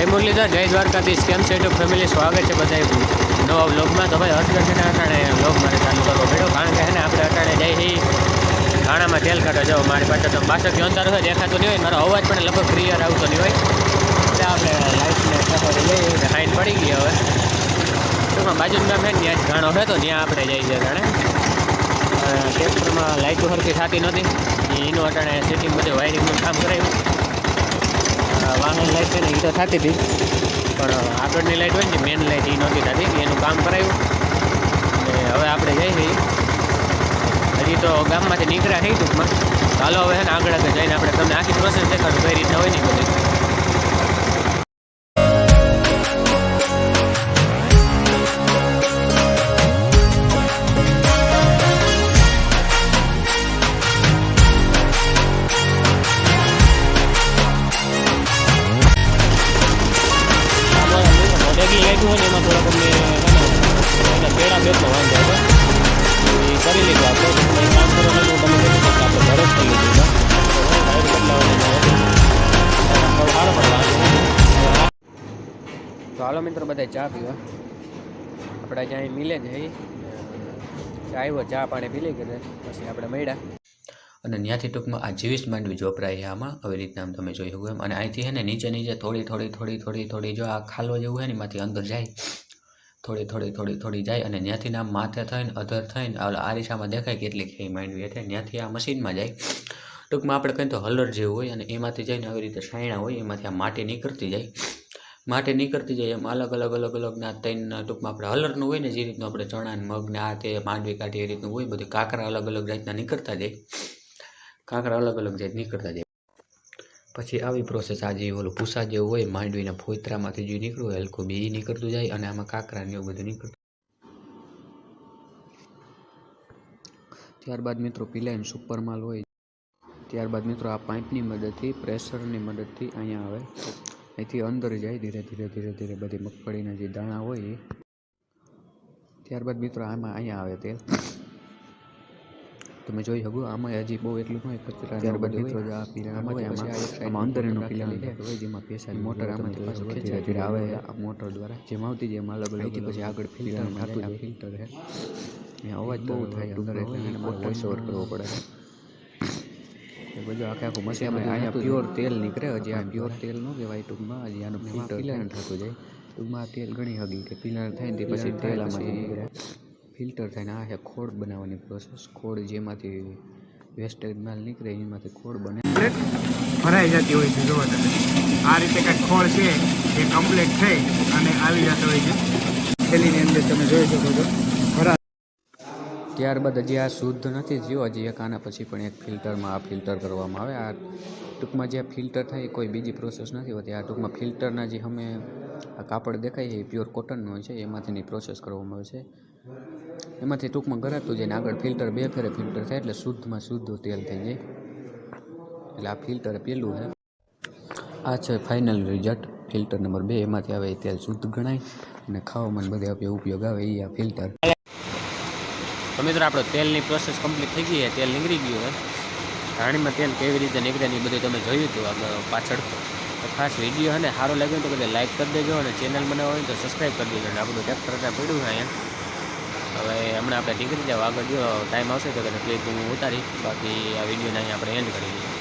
જય મુરલીધર જય દ્વારકાધીશ કેમ છે યુટ્યુબ ફેમિલી સ્વાગત છે બધા નવા બ્લોગમાં તો ભાઈ હર્ષ છે ને અટાણે બ્લોગ મારે ચાલુ કરવો પડ્યો. કારણ કે ને આપણે અટાણે જઈ છીએ ઘાણામાં તેલ કાઢો જાઓ મારી પાસે તો બાસઠ અંતર હોય દેખાતો નહીં હોય. મારો અવાજ પણ લગભગ ક્લિયર આવતો નહીં હોય. એટલે આપણે લાઈટને સફારી લઈ હાઈન પડી ગઈ હવે. ટૂંકમાં બાજુનું ગામ છે ત્યાં જ ઘાણો છે તો ત્યાં આપણે જઈએ છીએ અટાણે. ટ્રેક્ટરમાં લાઇટો સરખી થતી નહોતી. એનું અટાણે સેટિંગ બધું વાયરિંગનું કામ કરાવ્યું અ, વાહન લાઇટ છે ને એ તો થતી હતી. પણ આગળની લાઇટ હોય ને મેન લાઇટ એ નહોતી થતી. એનું કામ કરાવ્યું અને હવે આપણે જઈ છીએ હજી તો ગામમાંથી નીકળ્યા થઈ ટૂંકમાં. ચાલો હવે છે ને આગળ આગળ જઈને આપણે તમને આખી પ્રોસેસ દેખાડું કઈ રીતના હોય ને બધી. મોટેકી હોય ને એમાં થોડાક અમને, એના પેડા બેટનો વાંધો હતો. એ કરી લીધું. આપણે કામ કરો તમે આપણે જ કરી લીધું બદલાવવાનું હતું સારો પણ વાંધો તો હાલો મિત્રો બધા ચા પીવા. આપણે જ્યાં મિલે જ ચા આવ્યો, ચા પાણી પી લઈ કરે પછી આપણે મળ્યા. અને ત્યાંથી ટૂંકમાં આ જીવીસ માંડવી જોપરાય છે આમાં. આવી રીતના આમ તમે જોઈ શકો એમ. અને અહીંથી છે ને નીચે નીચે થોડી થોડી થોડી થોડી થોડી જો આ ખાલો જેવું હોય ને એમાંથી અંદર જાય, થોડી થોડી થોડી થોડી જાય અને ત્યાંથી આમ માથે થઈને અધર થઈને આ ઓલા આરીસામાં દેખાય કેટલી ખેઈ માંડવી એટલે ત્યાંથી આ મશીનમાં જાય. ટૂંકમાં આપણે કહીએ તો હલર જેવું હોય અને એમાંથી જઈને આવી રીતે સાયણા હોય, એમાંથી આ માટી નીકળતી જાય. માટી નીકળતી જાય એમ અલગ અલગ અલગ અલગના ત્રણ ટૂંકમાં આપણે હલરનું હોય ને જે રીતનું આપણે ચણા ને મગ ને આ તે માંડવી કાઢી એ રીતનું હોય, બધું કાંકરા અલગ અલગ જાતના નીકળતા જાય. કાંકરા અલગ અલગ જાત નીકળતા જાય. પછી આવી પ્રોસેસ આ જે ઓલું ભૂસા જેવું હોય માંડવીના ફોતરામાંથી જે નીકળ્યું હોય, હલકું બી નીકળતું જાય અને આમાં કાંકરા ને એવું બધું નીકળતું ત્યારબાદ મિત્રો પિલાઈન સુપર માલ હોય. ત્યારબાદ મિત્રો આ પાઇપની મદદથી, પ્રેશરની મદદથી અહીંયા આવે. અહીંથી અંદર જાય, ધીરે ધીરે ધીરે ધીરે બધી મગફળીના જે દાણા હોય ત્યારબાદ મિત્રો આમાં અહીંયા આવે તેલ. તમે જોઈ શકો આમાં હજી બહુ એટલું હોય કચરા ત્યારબાદ મિત્રો આ પીલા હોય આમાં જેમાં પેશા મોટર આમાંથી પાછું ધીરે ધીરે આવે આ મોટર દ્વારા. જેમ આવતી જેમ અલગ અલગ પછી આગળ ફિલ્ટર ફિલ્ટર છે. એ અવાજ બહુ થાય અંદર એટલે એને વોઇસ ઓવર કરવો પડે. એ બધું આખે આખું મશીન અહીંયા પ્યોર તેલ નીકળે હજી આ પ્યોર તેલ ન કહેવાય ટૂંકમાં હજી આનું ફિલ્ટર પીલાણ થતું જાય. ટૂંકમાં તેલ ઘણી હગી કે પીલાણ થાય ને તે પછી તેલ આમાંથી નીકળે. ફિલ્ટર થાય ને આ છે ખોળ બનાવવાની પ્રોસેસ ખોળ જેમાંથી વેસ્ટેજ માલ નીકળે એમાંથી ખોળ બને. ભરાઈ જતી હોય છે જોવા તમે. આ રીતે કાંઈક ખોળ છે એ કમ્પ્લીટ થઈ અને આવી જતો હોય છે. થેલીની અંદર તમે જોઈ શકો છો. ભરા ત્યારબાદ હજી આ શુદ્ધ નથી જીવો હજી એક આના પછી પણ એક ફિલ્ટરમાં આ ફિલ્ટર કરવામાં આવે. આ ટૂંકમાં જે ફિલ્ટર થાય એ કોઈ બીજી પ્રોસેસ નથી હોતી. આ ટૂંકમાં ફિલ્ટરના જે અમે આ કાપડ દેખાય છે એ પ્યોર કોટનનું હોય છે એમાંથીની પ્રોસેસ કરવામાં આવે છે. એમાંથી ટૂંકમાં ગરાતું જાય આગળ ફિલ્ટર, બે ફેરે ફિલ્ટર થાય એટલે શુદ્ધમાં શુદ્ધ તેલ થઈ જાય. એટલે આ ફિલ્ટર પેલું છે. આ છે ફાઇનલ રિઝલ્ટ ફિલ્ટર નંબર બે. એમાંથી આવે તેલ શુદ્ધ ગણાય અને ખાવામાં બધે આપણે ઉપયોગ આવે એ આ ફિલ્ટર. તો મિત્રો, આપણો તેલની પ્રોસેસ કમ્પ્લીટ થઈ ગઈ છે. તેલ નીકળી ગયું હોય પાણીમાં તેલ કેવી રીતે નીકળે ને એ બધું તમે જોયું હતું આગળ પાછળ. તો ખાસ વીડિયો અને સારો લાગ્યો તો બધા લાઇક કરી દેજો અને ચેનલ બનાવો હોય તો સબસ્ક્રાઈબ કરી દેજો. અને આપણું ટ્રેક્ટર પડ્યું છે અહીંયા. હવે હમણાં આપણે નીકળી જાવ આગળ જો ટાઈમ આવશે તો કદાચ ક્લિપ હું ઉતારી બાકી આ વિડીયોને અહીં આપણે એન્ડ કરી દઈએ